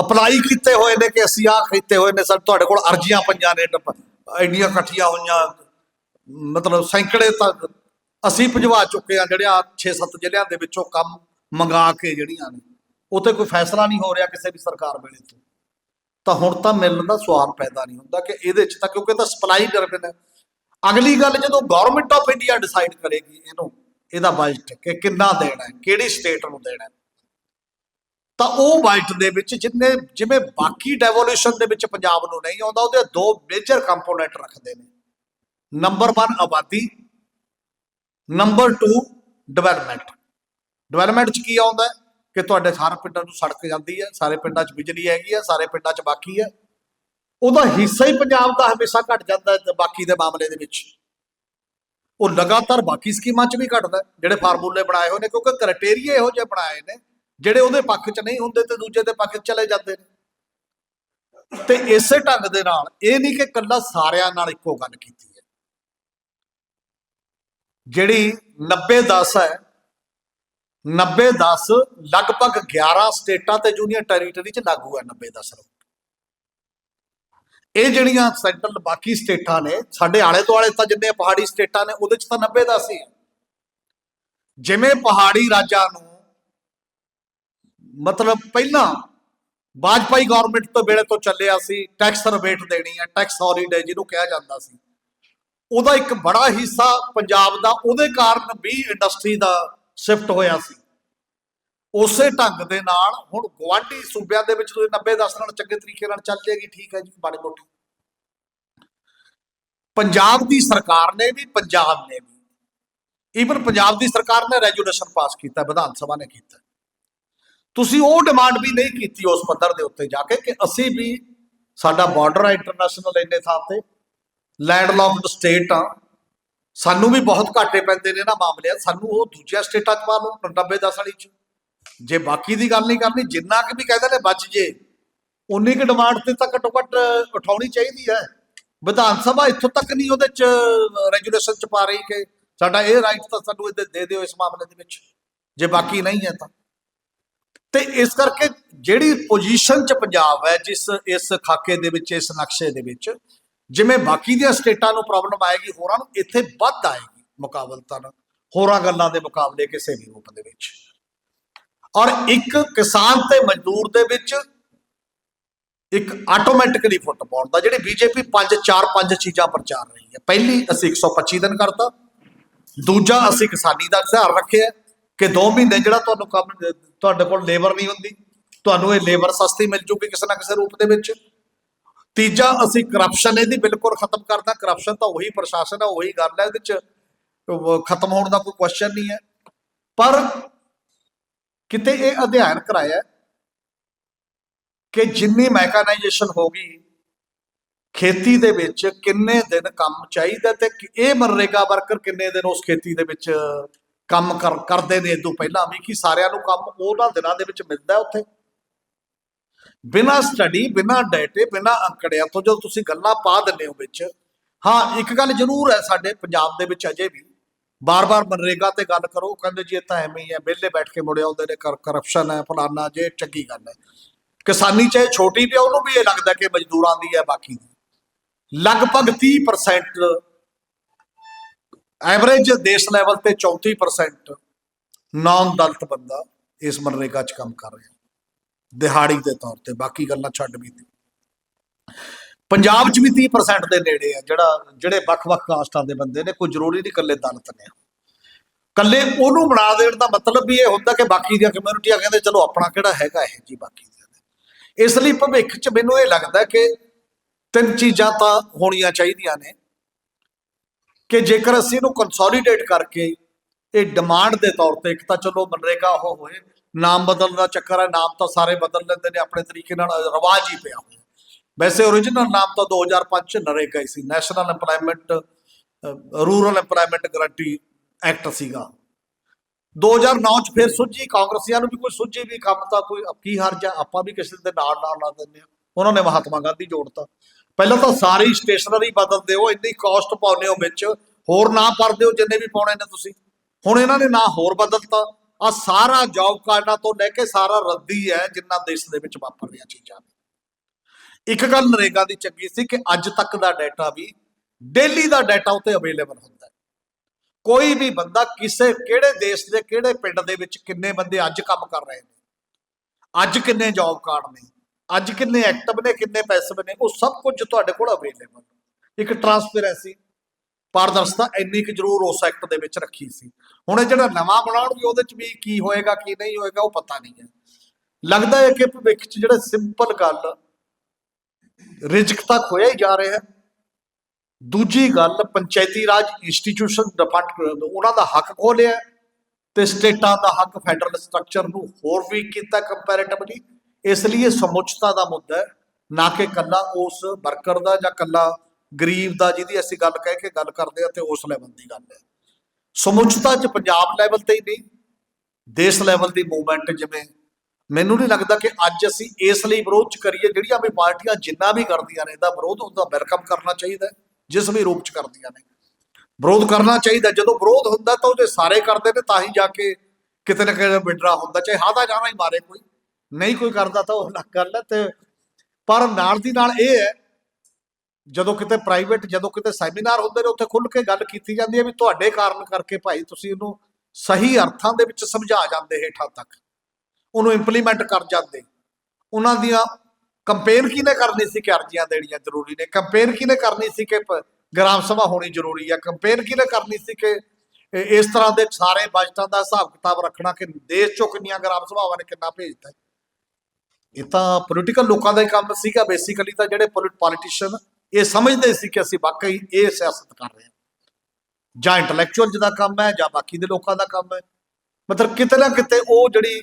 ਅਪਲਾਈ ਕੀਤੇ ਹੋਏ ਨੇ ਕਿ ਅਸੀਂ ਆਹ ਕੀਤੇ ਹੋਏ ਨੇ, ਸਰ, ਤੁਹਾਡੇ ਕੋਲ ਅਰਜ਼ੀਆਂ ਪਈਆਂ ਨੇ ਟੱਪ- ਇੰਨੀਆਂ ਇਕੱਠੀਆਂ ਹੋਈਆਂ, ਮਤਲਬ ਸੈਂਕੜੇ ਤੱਕ ਅਸੀਂ ਭਜਵਾ ਚੁੱਕੇ ਆ ਜਿਹੜੇ ਆ 6-7 ਜ਼ਿਲ੍ਹਿਆਂ ਦੇ ਵਿੱਚੋਂ ਕੰਮ ਮੰਗਾ ਕੇ ਜਿਹੜੀਆਂ ਨੇ ਉਤੇ ਕੋਈ ਫੈਸਲਾ ਨਹੀਂ ਹੋ ਰਿਹਾ ਕਿਸੇ ਵੀ ਸਰਕਾਰ ਵੇਲੇ ਤੋਂ। ਤਾਂ ਹੁਣ ਤਾਂ ਮਿਲਣ ਦਾ ਸਵਾਲ ਪੈਦਾ ਨਹੀਂ ਹੁੰਦਾ ਕਿ ਇਹਦੇ ਚ ਤਾਂ, ਕਿਉਂਕਿ ਇਹ ਤਾਂ ਸਪਲਾਈ ਡਰਬਨ ਹੈ ਅਗਲੀ ਗੱਲ, ਜਦੋਂ ਗਵਰਨਮੈਂਟ ਆਫ ਇੰਡੀਆ ਡਿਸਾਈਡ ਕਰੇਗੀ ਇਹਨੂੰ, ਇਹਦਾ ਬਜਟ ਕਿ ਕਿੰਨਾ ਦੇਣਾ ਹੈ, ਕਿਹੜੀ ਸਟੇਟ ਨੂੰ ਦੇਣਾ ਹੈ ਤਾਂ ਉਹ ਬਜਟ ਦੇ ਵਿੱਚ ਜਿੰਨੇ, ਜਿਵੇਂ ਬਾਕੀ ਡੈਵੋਲੂਸ਼ਨ ਦੇ ਵਿੱਚ ਪੰਜਾਬ ਨੂੰ ਨਹੀਂ ਆਉਂਦਾ, ਉਹਦੇ ਦੋ ਮੇਜਰ ਕੰਪੋਨੈਂਟ ਰੱਖਦੇ ਨੇ। ਨੰਬਰ 1 ਆਬਾਦੀ। ਨੰਬਰ 2 ਡਿਵੈਲਪਮੈਂਟ ਡਿਵੈਲਪਮੈਂਟ ਚ ਕੀ ਆਉਂਦਾ ਕਿ ਤੁਹਾਡੇ ਸਾਰੇ ਪਿੰਡਾਂ ਨੂੰ ਸੜਕ ਜਾਂਦੀ ਹੈ, ਸਾਰੇ ਪਿੰਡਾਂ 'ਚ ਬਿਜਲੀ ਹੈਗੀ ਹੈ, ਸਾਰੇ ਪਿੰਡਾਂ 'ਚ ਬਾਕੀ ਹੈ। ਉਹਦਾ ਹਿੱਸਾ ਹੀ ਪੰਜਾਬ ਦਾ ਹਮੇਸ਼ਾ ਘਟ ਜਾਂਦਾ ਬਾਕੀ ਦੇ ਮਾਮਲੇ ਦੇ ਵਿੱਚ। ਉਹ ਲਗਾਤਾਰ ਬਾਕੀ ਸਕੀਮਾਂ 'ਚ ਵੀ ਘਟਦਾ ਜਿਹੜੇ ਫਾਰਮੂਲੇ ਬਣਾਏ ਹੋਏ ਨੇ, ਕਿਉਂਕਿ ਕ੍ਰਾਈਟੇਰੀਆ ਇਹੋ ਜਿਹੇ ਬਣਾਏ ਨੇ ਜਿਹੜੇ ਉਹਦੇ ਪੱਖ 'ਚ ਨਹੀਂ ਹੁੰਦੇ ਤੇ ਦੂਜੇ ਦੇ ਪੱਖ 'ਚ ਚਲੇ ਜਾਂਦੇ ਨੇ। ਤੇ ਇਸੇ ਢੰਗ ਦੇ ਨਾਲ ਇਹ ਨਹੀਂ ਕਿ ਕੱਲਾ ਸਾਰਿਆਂ ਨਾਲ ਇੱਕੋ ਗੱਲ ਕੀਤੀ ਹੈ। ਜਿਹੜੀ 90 10 ਹੈ 90 10 ਲਗਭਗ 11 ਸਟੇਟਾਂ ਤੇ ਯੂਨੀਅਨ ਟੈਰੀਟਰੀ 'ਚ ਲਾਗੂ ਹੈ 90 10 ਇਹ ਜਿਹੜੀਆਂ ਸੈਂਟਰਲ ਬਾਕੀ ਸਟੇਟਾਂ ਨੇ, ਸਾਡੇ ਆਲੇ ਦੁਆਲੇ ਤਾਂ ਜਿੰਨੇ ਪਹਾੜੀ ਸਟੇਟਾਂ ਨੇ ਉਹਦੇ 'ਚ ਤਾਂ 90 10 ਹੀ ਹੈ। ਜਿਵੇਂ ਪਹਾੜੀ ਰਾਜਾਂ ਨੂੰ ਮਤਲਬ ਪਹਿਲਾਂ ਵਾਜਪਾਈ ਗਵਰਨਮੈਂਟ ਤੋਂ ਵੇਲੇ ਤੋਂ ਚੱਲਿਆ ਸੀ ਟੈਕਸ ਰਿਬੇਟ ਦੇਣੀ ਹੈ ਟੈਕਸ ਹੌਲੀਡੇ ਜਿਹਨੂੰ ਕਿਹਾ ਜਾਂਦਾ ਸੀ। ਉਹਦਾ ਇੱਕ ਬੜਾ ਹਿੱਸਾ ਪੰਜਾਬ ਦਾ, ਉਹਦੇ ਕਾਰਨ ਵੀ ਇੰਡਸਟਰੀ ਦਾ ਸ਼ਿਫਟ ਹੋਇਆ ਸੀ। ਉਸੇ ਢੰਗ ਦੇ ਨਾਲ ਹੁਣ ਗਵਾਂਢੀ ਸੂਬਿਆਂ ਦੇ ਵਿੱਚ ਤੁਸੀਂ 90 10 ਨਾਲ ਚੰਗੇ ਤਰੀਕੇ ਨਾਲ ਚੱਲ ਜਾਏਗੀ, ਠੀਕ ਹੈ ਜੀ, ਮਾੜੀ ਮੋਟੀ। ਪੰਜਾਬ ਦੀ ਸਰਕਾਰ ਨੇ ਵੀ, ਪੰਜਾਬ ਨੇ ਵੀ ਈਵਨ ਪੰਜਾਬ ਦੀ ਸਰਕਾਰ ਨੇ ਰੈਜੂਲੇਸ਼ਨ ਪਾਸ ਕੀਤਾ, ਵਿਧਾਨ ਸਭਾ ਨੇ ਕੀਤਾ। ਤੁਸੀਂ ਉਹ ਡਿਮਾਂਡ ਵੀ ਨਹੀਂ ਕੀਤੀ ਉਸ ਪੱਧਰ ਦੇ ਉੱਤੇ ਜਾ ਕੇ ਕਿ ਅਸੀਂ ਵੀ ਸਾਡਾ ਬਾਰਡਰ ਆ ਇੰਟਰਨੈਸ਼ਨਲ ਇੰਨੇ ਥਾਂ ਤੇ ਲੈਂਡਲੌਕਡ ਸਟੇਟ ਆ। ਸਾਨੂੰ ਵੀ ਬਹੁਤ ਘਾਟੇ ਪੈਂਦੇ ਨੇ ਨਾ ਮਾਮਲੇ। ਸਾਨੂੰ ਉਹ ਦੂਜੀਆਂ ਸਟੇਟਾਂ ਚ ਪਾ ਲਓ 90 10 ਵਾਲੀ ਚ। ਜੇ ਬਾਕੀ ਦੀ ਗੱਲ ਨਹੀਂ ਕਰਨੀ, ਜਿੰਨਾ ਕਿ ਵੀ ਕਹਿੰਦੇ ਨੇ ਬਚ ਜੇ, ਉਨੀ ਕੁ ਡਿਮਾਂਡ ਤੇ ਤਾਂ ਘੱਟੋ ਘੱਟ ਉਠਾਉਣੀ ਚਾਹੀਦੀ ਹੈ। ਵਿਧਾਨ ਸਭਾ ਇੱਥੋਂ ਤੱਕ ਨਹੀਂ ਉਹਦੇ ਚ ਰੈਗੂਲੇਸ਼ਨ ਚ ਪਾ ਰਹੀ ਕਿ ਸਾਡਾ ਇਹ ਰਾਈਟ ਤਾਂ ਸਾਨੂੰ ਇਹਦੇ ਦੇ ਦਿਓ ਇਸ ਮਾਮਲੇ ਦੇ ਵਿੱਚ। ਜੇ ਬਾਕੀ ਨਹੀਂ ਹੈ ਤਾਂ। ਤੇ ਇਸ ਕਰਕੇ ਜਿਹੜੀ ਪੋਜੀਸ਼ਨ ਚ ਪੰਜਾਬ ਹੈ, ਜਿਸ, ਇਸ ਖਾਕੇ ਦੇ ਵਿੱਚ, ਇਸ ਨਕਸ਼ੇ ਦੇ ਵਿੱਚ, ਜਿਵੇਂ ਬਾਕੀ ਦੀਆਂ ਸਟੇਟਾਂ ਨੂੰ ਪ੍ਰੋਬਲਮ ਆਏਗੀ, ਹੋਰਾਂ ਨੂੰ ਇੱਥੇ ਵੱਧ ਆਏਗੀ ਮੁਕਾਬਲਤਨ ਹੋਰਾਂ ਗੱਲਾਂ ਦੇ ਮੁਕਾਬਲੇ ਕਿਸੇ ਵੀ ਰੂਪ ਦੇ ਵਿੱਚ। ਔਰ ਇੱਕ ਕਿਸਾਨ ਤੇ ਮਜ਼ਦੂਰ ਦੇ ਵਿੱਚ ਇੱਕ ਆਟੋਮੈਟਿਕਲੀ ਫੁੱਟ ਪਾਉਣ ਦਾ, ਜਿਹੜੀ ਬੀਜੇਪੀ ਪੰਜ, ਚਾਰ, ਪੰਜ ਚੀਜ਼ਾਂ ਪ੍ਰਚਾਰ ਰਹੀ ਹੈ। ਪਹਿਲੀ, ਅਸੀਂ 125 ਦਿਨ ਕਰਤਾ। ਦੂਜਾ, ਅਸੀਂ ਕਿਸਾਨੀ ਦਾ ਧਿਆਨ ਰੱਖਿਆ। ਕਿ 2 ਮਹੀਨੇ ਜਿਹੜਾ ਤੁਹਾਨੂੰ ਕੰਮ, ਤੁਹਾਡੇ ਕੋਲ ਲੇਬਰ ਨਹੀਂ ਹੁੰਦੀ, ਤੁਹਾਨੂੰ ਇਹ ਲੇਬਰ ਸਸਤੀ ਮਿਲ ਜੂਗੀ ਕਿਸੇ ਨਾ ਕਿਸੇ ਰੂਪ ਦੇ ਵਿੱਚ। ਤੀਜਾ, ਅਸੀਂ ਕਰਪਸ਼ਨ ਇਹਦੀ ਬਿਲਕੁਲ ਖਤਮ ਕਰਦਾ ਕਰਪਸ਼ਨ ਤਾਂ ਉਹੀ ਪ੍ਰਸ਼ਾਸਨ ਹੈ, ਉਹੀ ਗੱਲ ਹੈ, ਇਹਦੇ ਵਿੱਚ ਖਤਮ ਹੋਣ ਦਾ ਕੋਈ ਕੁਐਸਚਨ ਨਹੀਂ ਹੈ। ਪਰ ਕਿਤੇ ਇਹ ਅਧਿਐਨ ਕਰਾਇਆ ਕਿ ਜਿੰਨੀ ਮੈਕਨਾਈਜੇਸ਼ਨ ਹੋ ਗਈ, ਖੇਤੀ ਦੇ ਵਿੱਚ ਕਿੰਨੇ ਦਿਨ ਕੰਮ ਚਾਹੀਦਾ ਤੇ ਇਹ ਮਨਰੇਗਾ ਵਰਕਰ ਕਿੰਨੇ ਦਿਨ ਉਸ ਖੇਤੀ ਦੇ ਵਿੱਚ ਕੰਮ ਕਰ ਕਰਦੇ ਨੇ ਤੋਂ ਪਹਿਲਾਂ ਵੀ ਕਿ ਸਾਰਿਆਂ ਨੂੰ ਕੰਮ ਉਹਨਾਂ ਦਿਨਾਂ ਦੇ ਵਿੱਚ ਮਿਲਦਾ ਉੱਥੇ। ਬਿਨਾਂ ਸਟੱਡੀ ਬਿਨਾਂ ਡਾਟੇ ਬਿਨਾਂ ਅੰਕੜਿਆਂ ਤੋਂ ਜਦੋਂ ਤੁਸੀਂ ਗੱਲਾਂ ਪਾ ਦਿੰਦੇ ਹੋ ਵਿੱਚ ਹਾਂ ਇੱਕ ਗੱਲ ਜ਼ਰੂਰ ਹੈ ਸਾਡੇ ਪੰਜਾਬ ਦੇ ਵਿੱਚ ਅਜੇ ਵੀ ਬਾਰ-ਬਾਰ ਮਨਰੇਗਾ ਤੇ ਗੱਲ ਕਰੋ ਕਹਿੰਦੇ ਜੀ ਇਹ ਤਾਂ ਐਵੇਂ ਹੀ ਹੈ ਵਿਹਲੇ ਬੈਠ ਕੇ ਮੁੜੇ ਆਉਂਦੇ ਨੇ ਕਰਪਸ਼ਨ ਹੈ ਫਲਾਨਾ ਜੇ ਚੰਗੀ ਗੱਲ ਹੈ। ਕਿਸਾਨੀ ਚਾਹੇ ਛੋਟੀ ਵੀ ਆ, ਉਹਨੂੰ ਵੀ ਇਹ ਲੱਗਦਾ ਕਿ ਮਜ਼ਦੂਰਾਂ ਦੀ ਹੈ ਬਾਕੀ ਦੀ। ਲਗਭਗ 30% ਐਵਰੇਜ ਦੇਸ਼ ਲੈਵਲ ਤੇ 34% ਨਾਨ ਦਲਤ ਬੰਦਾ ਇਸ ਮਨਰੇਗਾ 'ਚ ਕੰਮ ਕਰ ਰਿਹਾ। ਦਿਹਾੜੀ ਦੇ ਤੌਰ ਤੇ, ਬਾਕੀ ਗੱਲਾਂ ਛੱਡ ਵੀ ਦਿਓ। ਪੰਜਾਬ 'ਚ ਵੀ 30% ਦੇ ਨੇੜੇ ਆ, ਜਿਹੜਾ, ਜਿਹੜੇ ਵੱਖ-ਵੱਖ ਕਾਸਟਾਂ ਦੇ ਬੰਦੇ ਨੇ, ਕੋਈ ਜ਼ਰੂਰੀ ਨਹੀਂ ਇਕੱਲੇ ਦਲਤ ਨੇ। ਇਕੱਲੇ ਉਹਨੂੰ ਬਣਾ ਦੇਣ ਦਾ ਮਤਲਬ ਵੀ ਇਹ ਹੁੰਦਾ ਕਿ ਬਾਕੀ ਦੀਆਂ ਕਮਿਊਨਿਟੀਆਂ ਕਹਿੰਦੇ, ਚਲੋ, ਆਪਣਾ ਕਿਹੜਾ ਹੈਗਾ ਇਹ ਜੀ ਬਾਕੀ ਦੀਆਂ ਇਸ ਲਈ ਭਵਿੱਖ 'ਚ ਮੈਨੂੰ ਇਹ ਲੱਗਦਾ ਕਿ ਤਿੰਨ ਚੀਜ਼ਾਂ ਤਾਂ ਹੋਣੀਆਂ ਚਾਹੀਦੀਆਂ ਨੇ। ਕਿ ਜੇਕਰ ਅਸੀਂ ਇਹਨੂੰ ਕੰਸੋਲੀਡੇਟ ਕਰਕੇ ਇਹ ਡਿਮਾਂਡ ਦੇ ਤੌਰ ਤੇ, ਇੱਕ ਤਾਂ ਚਲੋ ਮਨਰੇਗਾ ਉਹ ਹੋਏ, ਨਾਮ ਬਦਲਣ ਦਾ ਚੱਕਰ ਹੈ, ਨਾਮ ਤਾਂ ਸਾਰੇ ਬਦਲ ਲੈਂਦੇ ਨੇ, ਆਪਣੇ ਤਰੀਕੇ ਨਾਲ ਰਿਵਾਜ ਹੀ ਪਿਆ ਹੋਇਆ। ਵੈਸੇ origignal ਨਾਮ ਤਾਂ 2005 ਚ ਨਰੇਗਾ ਹੀ ਸੀ national EMPLOYMENT rural EMPLOYMENT guarantee act ਸੀਗਾ। 2009 ਚ ਫਿਰ ਸੁੱਝੀ ਕਾਂਗਰਸੀਆਂ ਨੂੰ ਵੀ ਕੋਈ ਸੁੱਝੀ ਵੀ ਕੰਮ ਤਾਂ ਕੋਈ ਕੀ ਹਰਜਾ ਆਪਾਂ ਵੀ ਕਿਸੇ ਦੇ ਨਾਲ ਨਾਲ ਲਾ ਦਿੰਦੇ ਆ ਉਹਨਾਂ ਨੇ ਮਹਾਤਮਾ ਗਾਂਧੀ ਜੋੜਤਾ। ਪਹਿਲਾਂ ਤਾਂ ਸਾਰੀ ਸਟੇਸ਼ਨਰੀ ਬਦਲ ਦਿਓ, ਇੰਨੀ ਕਾਸਟ ਪਾਉਨੇ ਹੋ ਵਿੱਚ। ਹੋਰ ਨਾ ਭਰ ਦਿਓ ਜਿੰਨੇ ਵੀ ਪਾਉਣੇ ਨੇ ਤੁਸੀਂ। ਹੁਣ ਇਹਨਾਂ ਨੇ ਨਾ ਹੋਰ ਬਦਲਤਾ। ਆ ਸਾਰਾ ਜੌਬ ਕਾਰਡਾਂ ਤੋਂ ਲੈ ਕੇ ਸਾਰਾ ਰੱਦੀ ਹੈ ਜਿੰਨਾ ਦੇਸ਼ ਦੇ ਵਿੱਚ ਵਾਪਰ ਰਹੀਆਂ ਚੀਜ਼ਾਂ ਨੇ। ਇੱਕ ਗੱਲ ਨਰੇਗਾ ਦੀ ਚੰਗੀ ਸੀ ਕਿ ਅੱਜ ਤੱਕ ਦਾ ਡਾਟਾ ਵੀ ਡੇਲੀ ਦਾ ਡਾਟਾ ਉੱਤੇ ਅਵੇਲੇਬਲ ਹੁੰਦਾ ਹੈ। ਕੋਈ ਵੀ ਬੰਦਾ ਕਿਸੇ ਕਿਹੜੇ ਦੇਸ਼ ਦੇ, ਕਿਹੜੇ ਪਿੰਡ ਦੇ ਵਿੱਚ ਕਿੰਨੇ ਬੰਦੇ ਅੱਜ ਕੰਮ ਕਰ ਰਹੇ ਨੇ? ਅੱਜ ਕਿੰਨੇ ਜੌਬ ਕਾਰਡ ਨੇ? ਅੱਜ ਕਿੰਨੇ ਐਕਟਿਵ ਨੇ, ਕਿੰਨੇ ਪੈਸੇ ਨੇ, ਉਹ ਸਭ ਕੁਝ ਤੁਹਾਡੇ ਕੋਲ ਅਵੇਲੇਬਲ ਇੱਕ ਟਰਾਂਸਪੇਰੈਂਸੀ ਪਾਰਦਰਸ਼ਤਾ ਇੰਨੀ ਕੁ ਜ਼ਰੂਰ ਉਸ ਐਕਟ ਦੇ ਵਿੱਚ ਰੱਖੀ ਸੀ। ਹੁਣ ਇਹ ਜਿਹੜਾ ਨਵਾਂ ਬਣਾਉਣਗੇ, ਉਹਦੇ ਚ ਵੀ ਕੀ ਹੋਏਗਾ, ਕੀ ਨਹੀਂ ਹੋਏਗਾ, ਉਹ ਪਤਾ ਨਹੀਂ ਹੈ। ਲੱਗਦਾ ਹੈ ਕਿ ਭਵਿੱਖ ਚ ਜਿਹੜਾ ਸਿੰਪਲ ਗੱਲ ਰਿਜਕ ਤਾਂ ਖੋਇਆ ਹੀ ਜਾ ਰਿਹਾ ਹੈ। ਦੂਜੀ ਗੱਲ, ਪੰਚਾਇਤੀ ਰਾਜ ਇੰਸਟੀਟਿਊਸ਼ਨ ਡਿਫੰਡ ਉਹਨਾਂ ਦਾ ਹੱਕ ਖੋਲਿਆ ਤੇ ਸਟੇਟਾਂ ਦਾ ਹੱਕ ਫੈਡਰਲ ਸਟਰਕਚਰ ਨੂੰ ਹੋਰ ਵੀ ਕੀਤਾ ਕੰਪੈਰੀਟਿਵਲੀ ਇਸ ਲਈ ਇਹ ਸਮੁੱਚਤਾ ਦਾ ਮੁੱਦਾ ਹੈ, ਨਾ ਕਿ ਕੱਲਾ ਉਸ ਵਰਕਰ ਦਾ ਜਾਂ ਕੱਲਾ ਗਰੀਬ ਦਾ ਜਿਹਦੀ ਅਸੀਂ ਗੱਲ ਕਹਿ ਕੇ ਗੱਲ ਕਰਦੇ ਆ ਤੇ ਉਸ ਲੈਵਲ ਦੀ ਗੱਲ ਹੈ। ਸਮੁੱਚਤਾ ਚ ਪੰਜਾਬ ਲੈਵਲ ਤੇ ਹੀ ਨਹੀਂ, ਦੇਸ਼ ਲੈਵਲ ਦੀ ਮੂਵਮੈਂਟ ਜਿਵੇਂ। ਮੈਨੂੰ ਨਹੀਂ ਲੱਗਦਾ ਕਿ ਅੱਜ ਅਸੀਂ ਇਸ ਲਈ ਵਿਰੋਧ ਚ ਕਰੀਏ, ਜਿਹੜੀਆਂ ਵੀ ਪਾਰਟੀਆਂ ਜਿੰਨਾ ਵੀ ਕਰਦੀਆਂ ਨੇ, ਇਹਦਾ ਵਿਰੋਧ ਉਹਦਾ ਵੈਲਕਮ ਕਰਨਾ ਚਾਹੀਦਾ ਜਿਸ ਵੀ ਰੂਪ ਚ ਕਰਦੀਆਂ ਨੇ। ਵਿਰੋਧ ਕਰਨਾ ਚਾਹੀਦਾ, ਜਦੋਂ ਵਿਰੋਧ ਹੁੰਦਾ ਤਾਂ ਉਹਦੇ ਸਾਰੇ ਕਰਦੇ ਨੇ, ਤਾਂ ਹੀ ਜਾ ਕੇ ਕਿਤੇ ਨਾ ਕਿਤੇ ਵਿਡਰਾ ਹੁੰਦਾ, ਚਾਹੇ ਹਾਦਾ ਜਾਣਾ ਹੀ ਮਾਰੇ ਕੋਈ। ਨਹੀਂ ਕੋਈ ਕਰਦਾ ਤਾਂ ਉਹ ਅਲੱਗ ਗੱਲ ਹੈ ਤੇ, ਪਰ ਨਾਲ ਦੀ ਨਾਲ ਇਹ ਹੈ, ਜਦੋਂ ਕਿਤੇ ਪ੍ਰਾਈਵੇਟ ਜਦੋਂ ਕਿਤੇ ਸੈਮੀਨਾਰ ਹੁੰਦੇ ਨੇ, ਉੱਥੇ ਖੁੱਲ ਕੇ ਗੱਲ ਕੀਤੀ ਜਾਂਦੀ ਹੈ ਵੀ ਤੁਹਾਡੇ ਕਾਰਨ ਕਰਕੇ ਭਾਈ ਤੁਸੀਂ ਇਹਨੂੰ ਸਹੀ ਅਰਥਾਂ ਦੇ ਵਿੱਚ ਸਮਝਾ ਜਾਂਦੇ ਹੇਠਾਂ ਤੱਕ। ਉਹਨੂੰ ਇੰਪਲੀਮੈਂਟ ਕਰ ਜਾਂਦੇ। ਉਹਨਾਂ ਦੀਆਂ ਕੰਪੇਨ ਕਿਹਨੇ ਕਰਨੀ ਸੀ ਕਿ ਅਰਜ਼ੀਆਂ ਦੇਣੀਆਂ ਜ਼ਰੂਰੀ ਨੇ? ਕੰਪੇਨ ਕਿਹਨੇ ਕਰਨੀ ਸੀ ਕਿ ਗ੍ਰਾਮ ਸਭਾ ਹੋਣੀ ਜ਼ਰੂਰੀ ਹੈ ਕੰਪੇਨ ਕਿਹਨੇ ਕਰਨੀ ਸੀ ਕਿ ਇਸ ਤਰ੍ਹਾਂ ਦੇ ਸਾਰੇ ਬਜਟਾਂ ਦਾ ਹਿਸਾਬ ਕਿਤਾਬ ਰੱਖਣਾ ਕਿ ਦੇਸ਼ ਚੋਂ ਕਿੰਨੀਆਂ ਗ੍ਰਾਮ ਸਭਾਵਾਂ ਨੇ ਕਿੰਨਾ ਭੇਜਤਾ ਇਹ ਤਾਂ ਪੋਲੀਟੀਕਲ ਲੋਕਾਂ ਦਾ ਹੀ ਕੰਮ ਸੀਗਾ ਬੇਸਿਕਲੀ ਤਾਂ ਜਿਹੜੇ ਪੋਲੀਟੀਸ਼ੀਅਨ ਇਹ ਸਮਝਦੇ ਸੀ ਕਿ ਅਸੀਂ ਵਾਕਈ ਇਹ ਸਿਆਸਤ ਕਰ ਰਹੇ ਹਾਂ। ਜਾਂ ਇੰਟੈਲੈਕਚੁਅਲ ਜਿਹਦਾ ਕੰਮ ਹੈ, ਜਾਂ ਬਾਕੀ ਦੇ ਲੋਕਾਂ ਦਾ ਕੰਮ ਹੈ। ਮਤਲਬ ਕਿਤੇ ਨਾ ਕਿਤੇ ਉਹ ਜਿਹੜੀ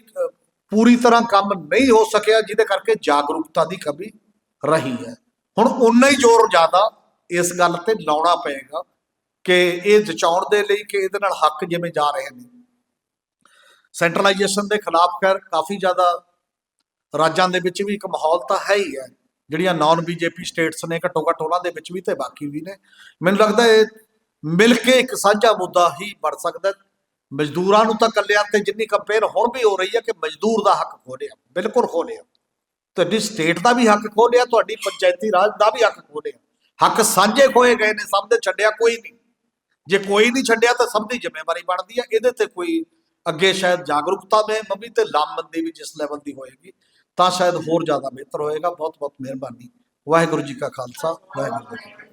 ਪੂਰੀ ਤਰ੍ਹਾਂ ਕੰਮ ਨਹੀਂ ਹੋ ਸਕਿਆ, ਜਿਹਦੇ ਕਰਕੇ ਜਾਗਰੂਕਤਾ ਦੀ ਕਮੀ ਰਹੀ ਹੈ। ਹੁਣ ਉਨਾ ਹੀ ਜ਼ੋਰ ਜ਼ਿਆਦਾ ਇਸ ਗੱਲ ਤੇ ਲਾਉਣਾ ਪਏਗਾ ਕਿ ਇਹ ਜਚਾਉਣ ਦੇ ਲਈ ਕਿ ਇਹਦੇ ਨਾਲ ਹੱਕ ਜਿਵੇਂ ਜਾ ਰਹੇ ਨੇ। ਸੈਂਟਰਲਾਈਜੇਸ਼ਨ ਦੇ ਖਿਲਾਫ ਖੈਰ ਕਾਫੀ ਜ਼ਿਆਦਾ ਰਾਜਾਂ ਦੇ ਵਿੱਚ ਵੀ ਇੱਕ ਮਾਹੌਲ ਤਾਂ ਹੈ ਹੀ ਹੈ। ਜਿਹੜੀਆਂ ਨਾਨ ਬੀਜੇਪੀ ਸਟੇਟਸ ਨੇ ਘੱਟੋ ਘੱਟ ਉਹਨਾਂ ਦੇ ਵਿੱਚ ਵੀ ਤੇ ਬਾਕੀ ਵੀ ਨੇ। ਮੈਨੂੰ ਲੱਗਦਾ ਇਹ ਮਿਲ ਕੇ ਇੱਕ ਸਾਂਝਾ ਮੁੱਦਾ ਹੀ ਬਣ ਸਕਦਾ ਮਜ਼ਦੂਰਾਂ ਨੂੰ ਤਾਂ ਕੱਲਿਆਂ ਤੇ ਜਿੰਨੀ ਕੰਪੇਅਰ ਹੁਣ ਵੀ ਹੋ ਰਹੀ ਹੈ ਕਿ ਮਜ਼ਦੂਰ ਦਾ ਹੱਕ ਖੋ ਲਿਆ। ਬਿਲਕੁਲ ਖੋ ਲਿਆ। ਤੁਹਾਡੀ ਸਟੇਟ ਦਾ ਵੀ ਹੱਕ ਖੋ ਲਿਆ, ਤੁਹਾਡੀ ਪੰਚਾਇਤੀ ਰਾਜ ਦਾ ਵੀ ਹੱਕ ਖੋ ਲਿਆ। ਹੱਕ ਸਾਂਝੇ ਖੋਏ ਗਏ ਨੇ, ਸਭ ਦੇ ਛੱਡਿਆ ਕੋਈ ਨਹੀਂ। ਜੇ ਕੋਈ ਨਹੀਂ ਛੱਡਿਆ ਤਾਂ ਸਭ ਦੀ ਜ਼ਿੰਮੇਵਾਰੀ ਬਣਦੀ ਹੈ। ਇਹਦੇ ਤੇ ਕੋਈ ਅੱਗੇ ਸ਼ਾਇਦ ਜਾਗਰੂਕਤਾ ਦੇ ਮੰਮੀ ਤੇ ਲਾਮਬੰਦੀ ਵੀ ਜਿਸ ਲੈਵਲ ਦੀ ਹੋਏਗੀ। ਤਾਂ ਸ਼ਾਇਦ ਹੋਰ ਜ਼ਿਆਦਾ ਬਿਹਤਰ ਹੋਏਗਾ। ਬਹੁਤ ਬਹੁਤ ਮਿਹਰਬਾਨੀ। ਵਾਹਿਗੁਰੂ ਜੀ ਕਾ ਖਾਲਸਾ, ਵਾਹਿਗੁਰੂ ਜੀ ਕੀ ਫਤਿਹ।